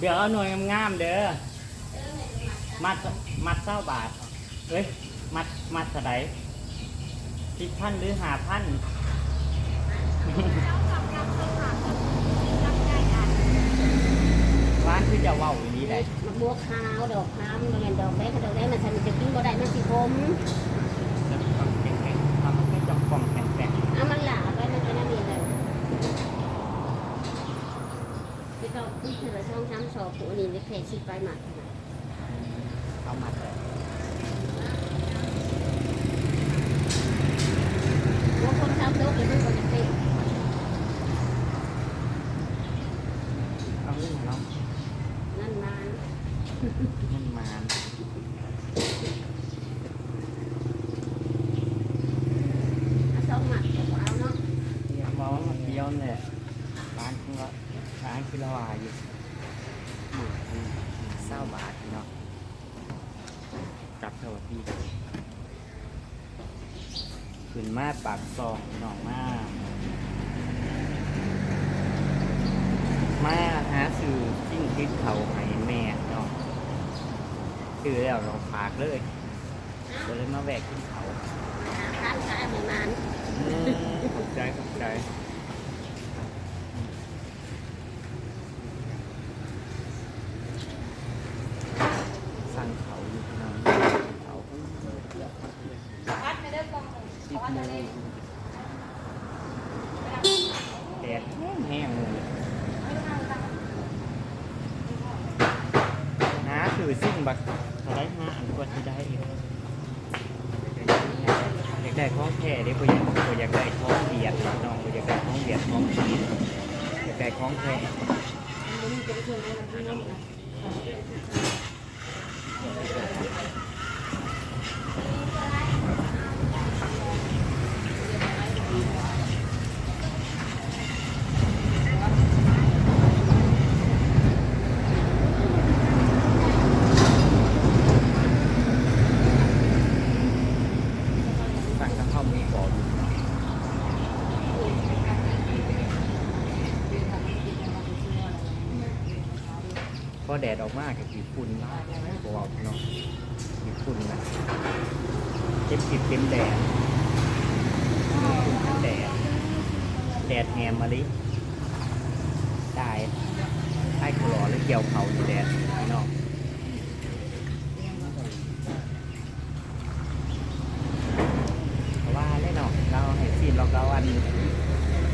เดี๋ยวเอาหน่วยงามๆเด้อ มัดมัดเศร้าบาทเอ้ย มัดมัดสะไดสิบพันหรือหาพันร้านคือจะเว้าอย่างนี้ได้มันบัวขาว ดอกขาวมันเป็นดอกแดงดอกแดงมันจะกินบ่ได้มันสิคมแล้วทำแข็งๆทำให้จับกล่องแข็ง เอามันหลาไปมันจะน่าดีเลยพี่ ก็พี่คือช่องช้ำสอบผู้นี่ในเพจสิไปหมักๆเอามาคนช้ำโลกเลยมันก็จะเป็น เอาเรื่องของเรา นั่นมา มันมา เอาสองหมักก็เอาเนาะ เนี่ยมองว่ามันเดียวเนี่ยร้านคือว่าร้านคือละวาอยู่หมื่นหนึ่งเศร้าบาทเนาะกลับสวัสดี ขึ้นมาปากซองหนองมามาหาสื่อจิ้งคิดเขาให้แม่เนาะคือแล้วเราฝากเลยก็เลยมาแวะกินเขาข้างซ้ายไม่มันอืมขอบใจขอบใจสั่งเขาอยู่ที่นั่นเขาสิบโมงแดดแห้งๆเลยหาสื่อสิ่ง บักเขาได้ห้าอันกว่าที่ได้อีกอยากได้ท้องแท้เด้ก็อยากก็อยากได้ท้องเบียดน้องก็อยากได้ท้องเบียดท้องผีอยากได้ท้องแท้ มันจะไปช่วยให้มันพี่น้อง สั่งกระท่อมมีก่อนพ อแดดออกมากกับกี่ฝุ่นบอกเนาะกี่ฝุ่นนะเจ็บกิดเต็มแดดเต็มแดด แดดแหมมาลิตายไอ้ขลอแล้วเกี่ยวเขาในแดดพี่น้องเพราะว่าเล่นเนาะเราให้ซีมเราเกาอัน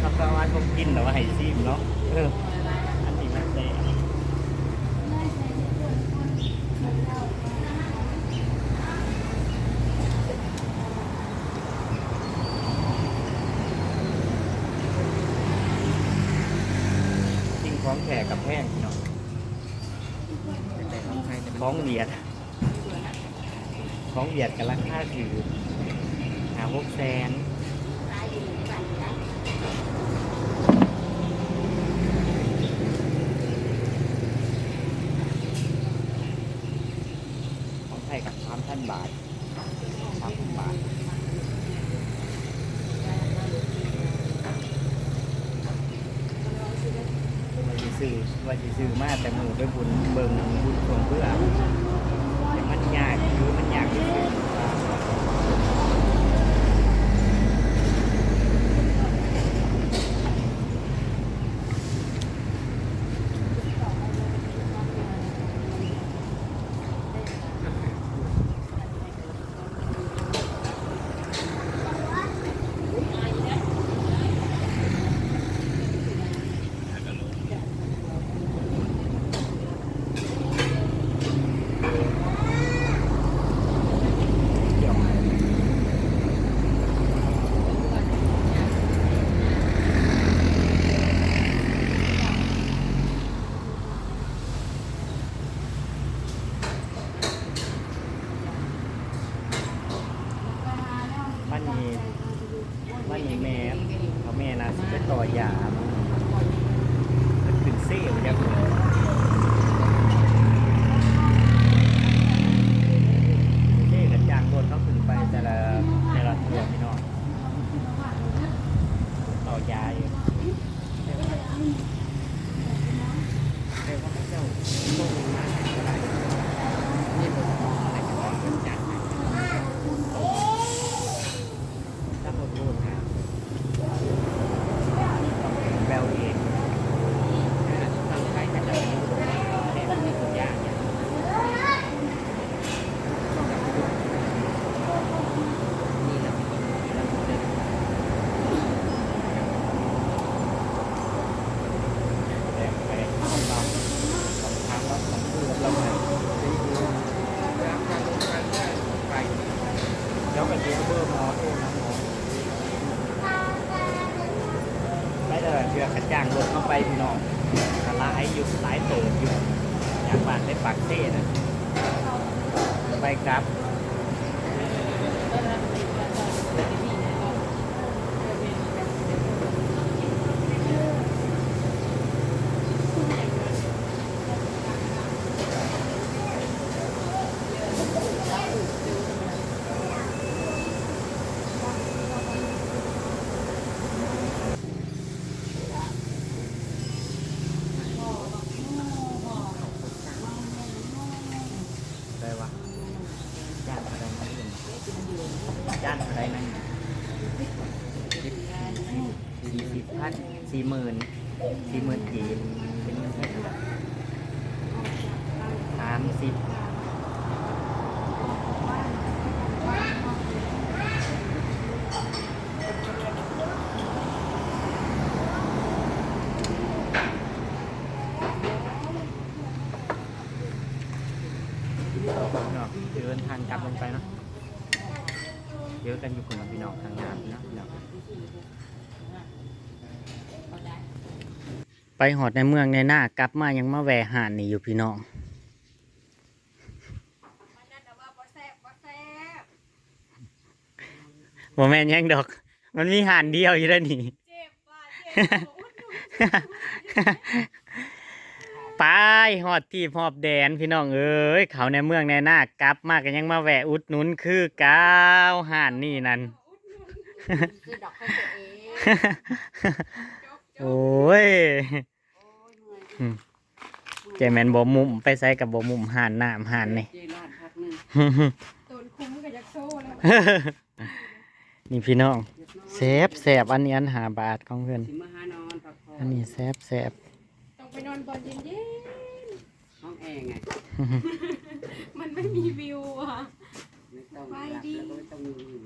เราเกาอันผมกินแต่ว่าให้ซีมเนาะเอออันนี้มันเตะจริงของแขกกับแพงพี่น้อง ของเบียด ของเวียดกับราคาถือหาพวกแซน ตายอยู่ในบ้านจ้ะ ของไทยกับสามพันบาทสามพันบาท ว่าจะ ซื้อว่าจะซื้อมาแต่หมูไปบุญเบิ่งบุญส่งเพื่อแต่มันยากคือมันยากที่สุดเกี่ยวมันมีมันมีแม่เขาแม่นะสิไปต่อยามันขึ้นเซ่ไปแล้วเซ่กันยางบนเขาขึ้นไปแต่ละแต่ละตัวพี่น้องต่อยาอยู่เดี๋ยวเขาให้เจ้า ก็กระจ้างรถเข้าไปพี่น้องหลายอยู่หลายเติบอยู่จากบ้านไปปากเซ่นะไปครับ ได้วะจ้างอะไรนั่นเอง จ้านอะไรนั่นสี่สิบพันสี่หมื่นสี่หมื่นกี่เป็นเงินเท่าไหร่สามสิบเนาะเดินทางกลับลงไปเนาะเยอะกันอยู่คนละพี่น้องทางน้ำเนาะพี่น้อง ไป หอดในเมืองในหน้ากลับมายังมาแวะหานนี่อยู่พี่น้องบ่แม่นหยังดอก มันมีหานเดียวอยู่แล้วนี่เจ็บว่ะเจ็บโอ้ยหนูไปหอดที่หอบแดนพี่น้องเอ้ยเขาในเมืองในหน้ากลับมากันยังมาแวะอุดหนุนคือก้าวหานนี่นั่นคือดอกให้ตัวเองโอ้ย โอ้ยเมื่อยอืมเจแมนบ่มุมไปใส่กับบ่มุมหานน้ำหานนี่ เจลาดพักหนึงโดนคุ้มกับยักษ์โซ่แล้ว นี่พี่น้องแซบแซบอันนี้อันหาบาทของเพื่อนสิมาหานอนพักผ่ออันนนี้แซบแซบต้องไปนอนบอนเย็นห้องแอร์ไงๆ มันไม่มีวิวอะ ไม่ต้องไปหลับดีแล้วก็ไม่ต้องมีวิว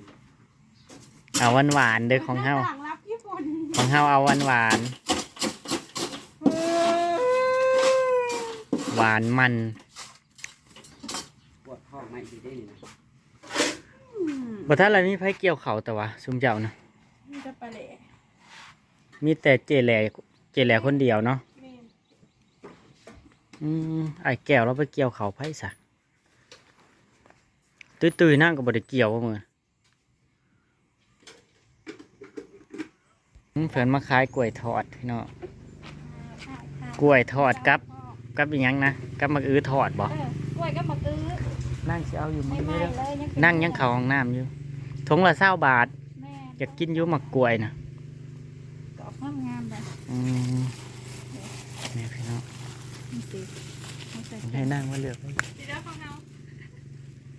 เอาหวานหวานๆเด้อของเฮาหน้ต่างรับญี่ปุ่นของเฮาเอาหวานหวาน หวานมันปวดท้องไม่ดีได้นี่นะบ่ทันละมีไผเกี่ยวเขาแต่ว่าซุมเจ้านะมันจะไปเลยมีแต่เจแหล่เจแหล่คนเดียวเนาะแม่นอืมไอ้แก้วเราไปเกี่ยวเขาไผซะตุ้ยๆนั่งก็บ่ได้เกี่ยวว่ามื้ออืมเพิ่นมาขายกล้วยทอดพี่น้อง กล้วยทอดกับ กับอีหยังนะกับมักอื้อทอดบ่เออกล้วยก็มาตื้อนั่งสิเอาอยู่ไม่มื้อไหม้นี้เด้อเลยยังเป็นนั่งยังเข้าห้องน้ำอยู่ถุงละ20บาท แม่อยากกินอยู่หมักกล้วยนะกรอบงามๆเลยอืมนี่พี่น้องนี่สิเอาใส่ให้นั่งมาเลือกเลยดีแล้วของเรา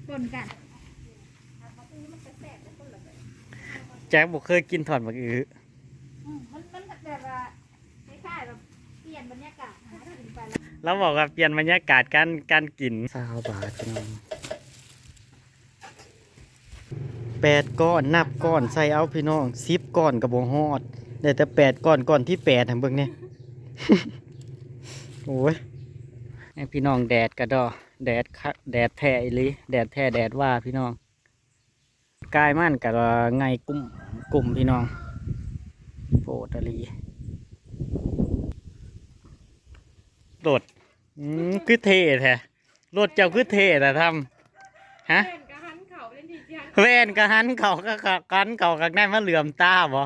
ปนกันแจ็คบอกเคยกินถอดหมักอื้ออืมมันมันแบบว่าคล้ายๆแบบเปลี่ ยนบรรยากาศหากินไปแล้วเราบอกว่าเปลี่ยนบรรยากาศการการกินสาวบาทพี่น้องแปดก้อนนับก้อนใส่เอาพี่น้องสิบก้อนกับบงฮอดได้แต่แปดก้อนก้อนที่แปดทางเบิ่งเนี่ย โอ้ยให้พี่น้องแดดกระดอแดดคะแดดแท้อีหลิแดดแท้แดดว่าพี่น้องกายมันกับไงกลุ่มกลุ่มพี่น้องโปรดอหลี โดดอืมคือเท่แท้รถเจ้าคือเท่แต่ทำฮะ เล่นกับหันเขาเล่นดีจังแว่นกะหันเขาก็กะกันเขากัได้มาเหลื่อมตาบ่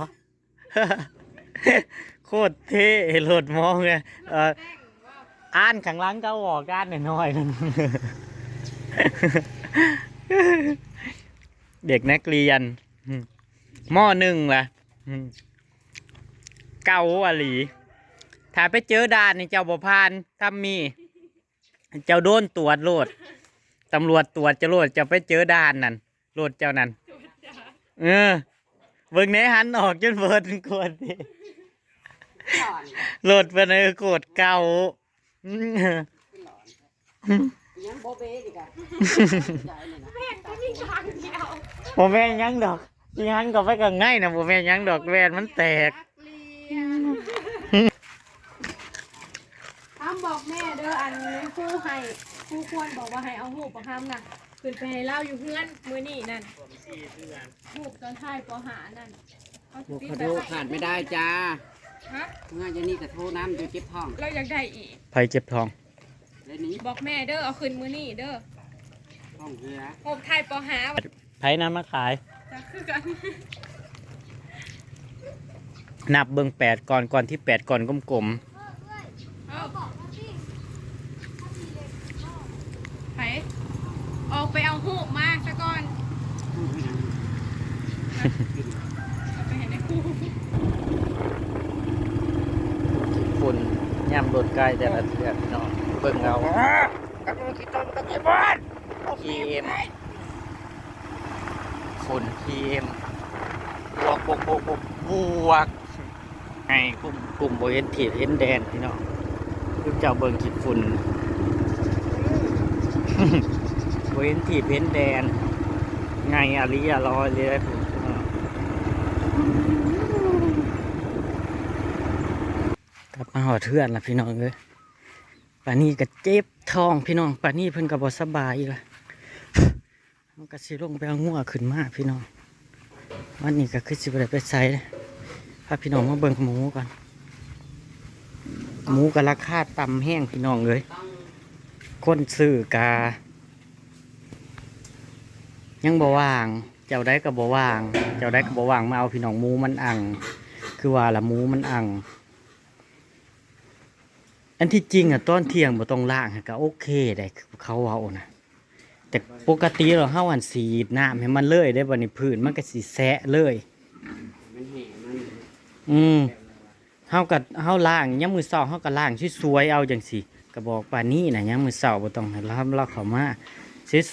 โคตรเท่โหลดมองเลยเออแป้งว่าอ่านข้างหลังก็ออกด้านน้อยๆนั่น เด็กนักเรียนอืมมอหนึ่งล่ะอืมเก่าอะหลี ถ้าไปเจอด่านนี่เจ้าบ่พานถ้ามี เจ้าโดนตรวจโลดตำรวจตรวจจะโลดจะไปเจอด่านนั่นโลดเจ้านั่นจุดจ้าเออเบิ่งไหนหันออกจนเบิดเป็นโกดดิก่อนโหลดเป็นเออโกดเก่าอืมขึ้นหลอนยังโบเบ้อีกอะใจนี่นะแม่งก็มีทางเดียวโมแม่นหยังดอกที่หันก็ไปก็ง่ายนะโมแม่นหยังดอกแวนมันแตก นักเรียนอ้ำบอกแม่เด้ออันครูให้ ครูควรบอกว่าให้เอาหูปประคำน่ะขึ้นไปให้เล่าอยู่เพื่อนมือนี่นั่นหูปตอนท้ายปหานั่นเอาสิขอโทษขาดไม่ได้จ้าฮะเมื่อจะนี่ก็โทรน้ำจะเจ็บท้องเราอยากได้อีก ไผเจ็บท้อง แล้วนี้บอกแม่เด้อเอาคืนมื้อนี้เด้อท้องเหือหบไทยปอหาว่าไผนั้นมาขาย จะคือกันนับเบิ่งแปดก่อนก่อนที่แปดก่อนกลม เอาไผออกไปเอาหูกมาซะก่อน พูดไม่นาน เอาไปเห็นในคู่ ๆฝุ่น ย่ำโดดใกล้แต่ละเทือกพี่น้องเบิ่งเอา PM ฝุ่น PM บวกบวกบวกบวกบวกให้กลุ่มกลุ่มโบเอ็นทีเอ็นแดนพี่น้องคือเจ้าเบิ่งขีดฝุ่นโบเอ็นทีเอ็นแดนไงอาริยาลอยเลยผม กลับมาหอเทือนละพี่น้องเลยป่านี่ก็เจ็บท้องพี่น้องป่านี่เพิ่นก็บ่สบายอีกละมันก็สิลงไปเอางัวขึ้นมาพี่น้อง วันนี้ก็คือสิบได้ไปใส่เลยพาพี่น้องมาเบิ่งหมูก่อน หมูก็ราคาต่ำแห้งพี่น้องเลยคนซื้อกา ยังบ่ว่าง เจ้าได้ก็บ่ว่าง เจ้าได้ก็บ่ว่างมาเอาพี่น้องหมูมันอัง คือว่าละหมูมันอัง อันที่จริงอะตอนเที่ยงบ่ต้องล้างก็โอเคได้คือเขาเว้านะแต่ปกติเราเฮาหันสีดน้ำให้มันเลยได้บ่นี่พื้นมันก็สิแซะเลยมันแห่มันอืมเฮาก็เฮาล้างยามมื้อเช้าเฮาก็ล้างสวยๆเอาจังซี่ก็บอกปานนี้นะยามมื้อเช้าบ่ต้องให้เราเราเข้ามา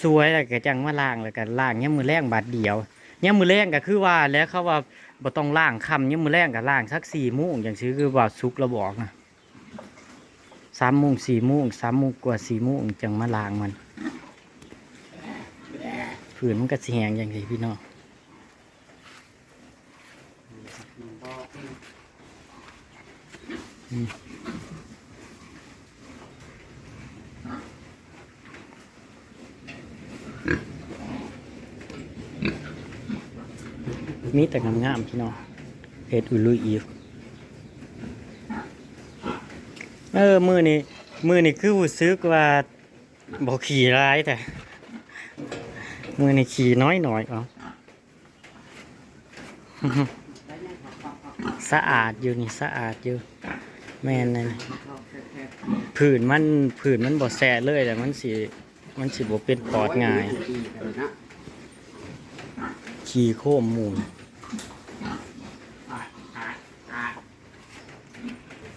สวยๆแล้วก็จังมาล้างแล้วก็ล้างยามมื้อแรงบาดเดียวยามมื้อแรงก็คือว่าแล้วเขาว่าบ่ต้องล้างค่ำยามมื้อแรงก็ล้างสัก4โมงจังซี่คือว่าสุกแล้วบอกนะ 3โมง4โมง3โมงกว่า4โมงจังมาล้างมันผืนมันก็สิแห้งจังซี่พี่น้องมีแต่งามๆพี่น้องเฮ็ดอุลุยอีฟ เออมือนี้มือนี้คือรู้สึกว่าบ่ขี่ร้ายแต่มือนี้ขี่น้อยหน่อยเอาสะอาดอยู่นี่สะอาดอยู่ แม่นเลยผื่นมันผื่นมันบ่แสะเลยแต่มันสิมันสิบ่เป็นปอดง่าย ขี่โค้มมูน อ่าอ่าอ่า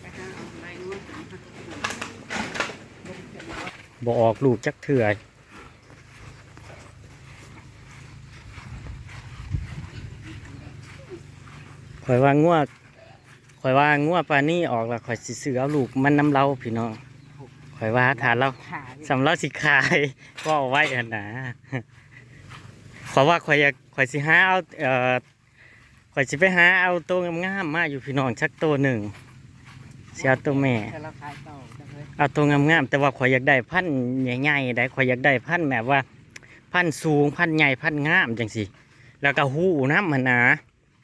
ไปหาเอาอะไรนู้น บ่ออกลูกจักเถื่อข่อยว่างัวข่อยว่างัวปลานี่ออกแล้วข่อยสิซื้อเอาลูกมันน้ำเล้าพี่น้องข่อยว่าทานเราขาสำเราสิขายก็เอาไว้กันนะข่อยว่าข่อยอยากข่อยสิหาเอาเอ่อข่อยสิไปหาเอาตัวงามๆมาอยู่พี่น้องชักตัวหนึ่ง เสียตัวแม่แต่เราขายต่อจังเลยเอาตัวงามๆแต่ว่าข่อยอยากได้พันธุ์ใหญ่ๆได้ข่อยอยากได้พันธุ์แบบว่า พันธุ์สูงพันธุ์ใหญ่พันธุ์งามจังสิแล้วก็หูน้ำมันนะ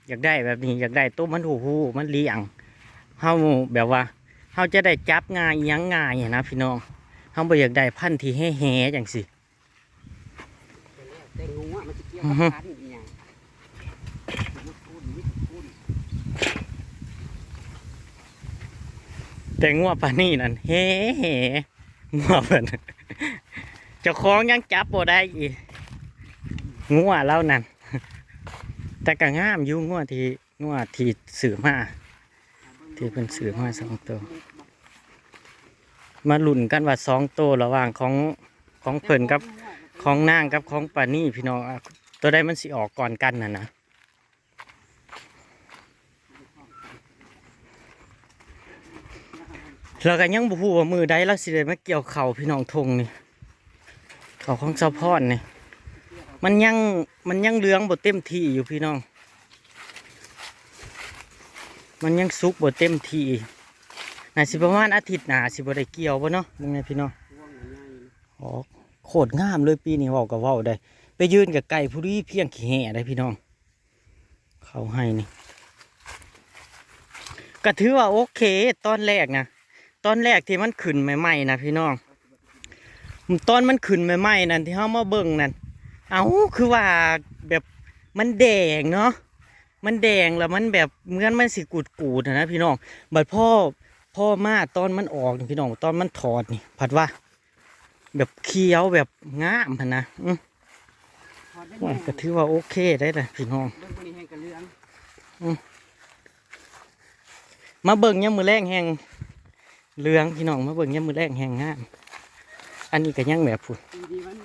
อยากได้แบบนี้อยากได้ตัวมันหูหูมันเลี้ยงเฮาแบบว่าเฮาจะได้จับง่ายอิหยังง่ายอะนะ พี่น้องเฮาบ่อยากได้พันธุ์ที่แห่ๆจังสิแต่งูอะมันจะเกี่ยวกับพันธุ์อีหยังมันพูดมิดพูด แต่งัวปานี่นั่นเฮ่เฮ่งัวเพิ่นเจ้าของยังจับบ่ได้อีกงัวเรานั่นแต่ก็งามอยู่งัวที่งัวที่ซื้อมาที่เพิ่นซื้อมาสองตัว มาลุ้นกันว่าสองตัวระหว่างของของเพิ่นกับของนางกับของปานี่พี่น้องตัวใดมันสิออกก่อนกันน่ะนะ เราก็ยังบ่ฮู้ว่ามือใดเราสิได้มาเกี่ยวเข่าพี่น้องทงนี่เขาของเจ้าพ่อนนี่มันยังมันยังเหลืองบ่เต็มที่อยู่พี่น้อง มันยังสุกบ่เต็มที่น่าสิประมาณอาทิตย์หน้าสิบ่ได้เกี่ยวบ่เนาะยังไงพี่น้องอ๋อโคตรงามเลยปีนี้เว้าก็เว้าได้ไปยืนกับไก่ผู้ดีเพียงขี้แห่ได้พี่น้อง เขาให้นี่ก็ถือว่าโอเคตอนแรกนะ ตอนแรกที่มันขึ้นใหม่ๆนะพี่น้องตอนมันขึ้นใหม่ๆนั่นที่เฮามาเบิ่งนั่นเอาคือว่าแบบมันแดงเนาะมันแดงแล้วมันแบบเหมือนมันสิกูดๆอะนะพี่น้องบัดพ่อพ่อมาตอนมันออกนี่พี่น้องตอนมันถอดนี่ผัดว่า แบบเคี้ยวแบบงามหั้นนะอืมพอได้ว่าแม่ก็ถือว่าโอเคได้เลยพี่น้องเบิ่งบ่นี้ให้กันเรื่องมาเบิ่งยามมือแรงแหง เหลืองพี่น้องมาเบิ่งยามมือแรงแหงงามอันนี้ก็ยังแบบผุดปีนี้มัน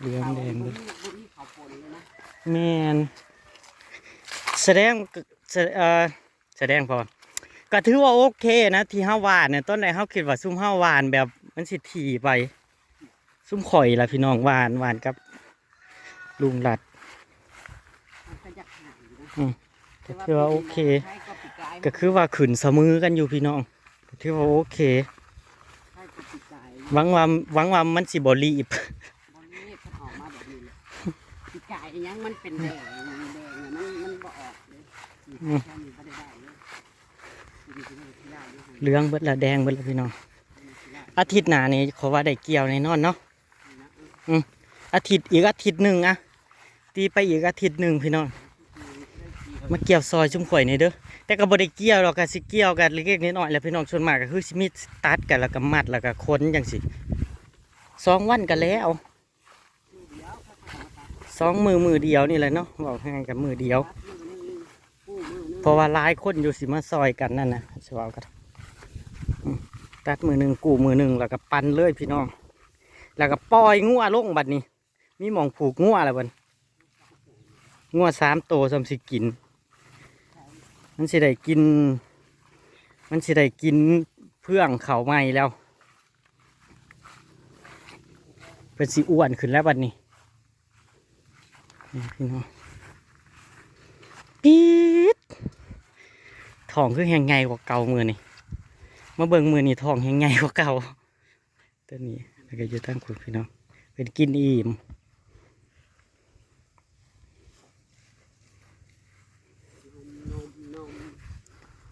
เหลืองแดงเลมียแมนแสดงแสเอ่อแสดงพอก็ถือว่าโอเคนะที่ห้าหวานเนี่ยต้นไหนเขาคิดว่าซุ่มห้าหวานแบบมันสิทีไป ซุ่มข่อยละพี่น้องหวานหวานกับ ลุงหลัดก็อยากหายอยู่นะอือว่าโอเค ก็คือว่าขืนเสมอกันอยู่พี่น้อง ถือว่าโอเคใช้ก็ปีกายหวังว่าหวังว่ามันสิบรีบ บอลนี้มันออกมาแบบนี้เลยปีกายอิหยังมันเป็นแดงแดงเนี่ยมันมันบ่ออกเลยนี่แค่นี้บ่ได้ได้เลยนี่คือมันที่ได้เลยเหลืองเบิดละแดงเบิดละพี่น้องอาทิตย์หน้านี่เขาว่าได้เกี่ยวแน่นอนเนาะอืมอาทิตย์อีกอาทิตย์หนึ่งอะตีไปอีกอาทิตย์หนึ่งพี่น้อง มาเกี่ยวซอยชุ่มข่อยนี่เด้อ แต่ก็บ่ได้เกี่ยวหรอกก็สิเกี่ยวกันเล็กๆน้อยๆแล้วพี่น้องส่วนมากก็คือสิมีตัดกันแล้วก็มัดแล้วก็ค้นจังสิสองวันกันแล้วสองมือมือเดียวนี่แหละเนาะบอกง่ายกับมือเดียวเพราะว่าหลายคนอยู่สิมาซอยกันนั่นนะสวากันตัดมือหนึ่งกูมือหนึ่งแล้วก็ปันเลยพี่น้อง แล้วก็ปล่อยงัวลงบัดนี้ มีหมองผูกงัวแล้วบัดงัวสามโตสำสิกิน มันสิได้กิน มันสิได้กินเพื่องเขาใหม่แล้ว เป็นสีอ้วนขึ้นแล้วบัดนี้พี่น้องปี๊ดทองคือแหงไงกว่าเก่ามือนี่มาเบิ่งมือนี่ทองแหงไงกว่าเก่าตัวนี้แล้วก็อยู่ตั้งคุณพี่น้องเป็นกินอิ่ม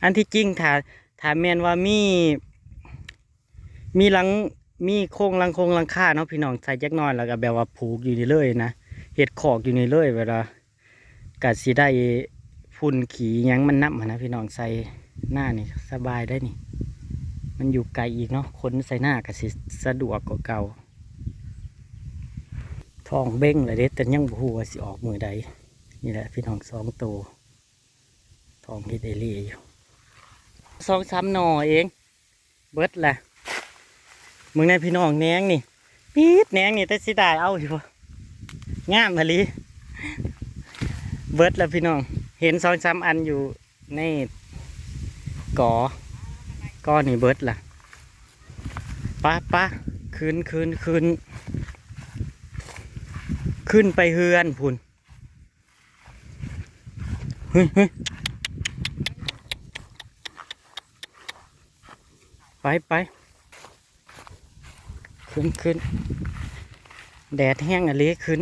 อันที่จริงถ้าถ้าแม่นว่ามี มีหลังมีโครงหลังโครงหลังค่าเนาะพี่น้องใส่จักหน้อยแล้วก็แบบว่าผูกอยู่นี่เลยนะเห็ดขอกอยู่นี่เลยเวลากะสิได้ฝุ่นขี่ยังมันนับนะพี่น้องใส่หน้านี่สบายได้นี่ มันอยู่ไกลอีกเนาะคนใส่หน้ากะสิสะดวกกว่าเก่าท้องเบ้งเลยเด็ดแต่ยังบ่ฮู้ว่าสิออกมือใดนี่แหละพี่น้องสองตัวทองเฮ็ดเอเลี่อยู่ สองสามหน่อเอง เบิดแหละมึงในพี่น้องแนงนี่ปี๊ดแนงนี่แต่สิได้เอาอยู่งามมาลีเบิดแล้วพี่น้อง เห็นสองสามอันอยู่ในกอก้อนนี่เบิดล่ะป้าป้าขึ้นขึ้นขึ้นขึ้นไปเฮือนพุ่นเฮ้ยเฮ้ย ไปไปขึ้นขึ้นแดดแห้งอะไรขึ้น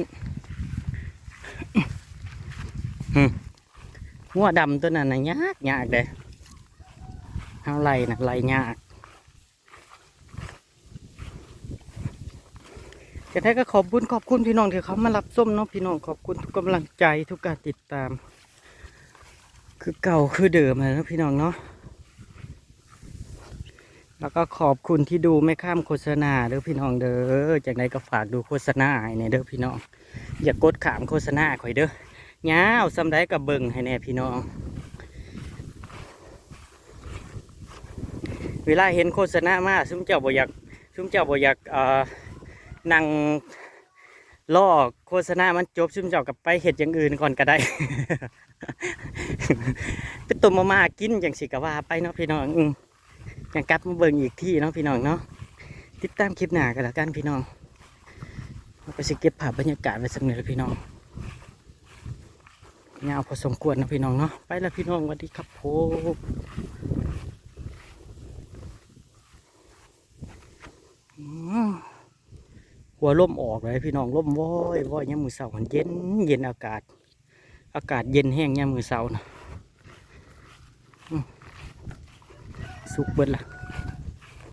หึหัวดำตัวนั้นนะยากยากเลยเอาไรนะไรยากจะได้ก็ขอบคุณขอบคุณพี่น้องที่เขามารับส้มเนาะพี่น้องขอบคุณทุกกำลังใจทุกการติดตาม คือเก่าคือเดิมเลยนะพี่น้องเนาะ แล้วก็ขอบคุณที่ดูไม่ข้ามโฆษณาเด้อพี่น้องเด้อจากไหนก็ฝากดูโฆษณาให้แน่เด้อพี่น้อง อย่ากดขามโฆษณาข่อยเด้อยาวซ้ำได้กับเบิ่งให้แน่พี่น้อง เวลาเห็นโฆษณามาซุมเจ้าบ่อยากซุมเจ้าบ่อยากเอ่อนั่งล่อโฆษณามันจบซุมเจ้ากับไปเห็ดอย่างอื่นก่อนก็ได้เป็นตุ่มมามากินอย่างสิกะว่าไปเนาะพี่น้อง ยังกลับมาเบิ่งอีกที่เนาะพี่น้องเนาะติดตามคลิปหน้ากันแล้วกันพี่น้องเราก็สิเก็บภาพบรรยากาศไว้สักหน่อยล้วพี่น้องยาวพอสมควรนะพี่น้องเนาะไปล้วพี่น้องสวัสดีครับผมหัวล่มออกเลยพี่น้องล่มว้อยว้อยยามมือเสาร์มันเย็นเย็นอากาศ อากาศเย็นแห้งยามมือเสาร์นะ สุกเบิดละ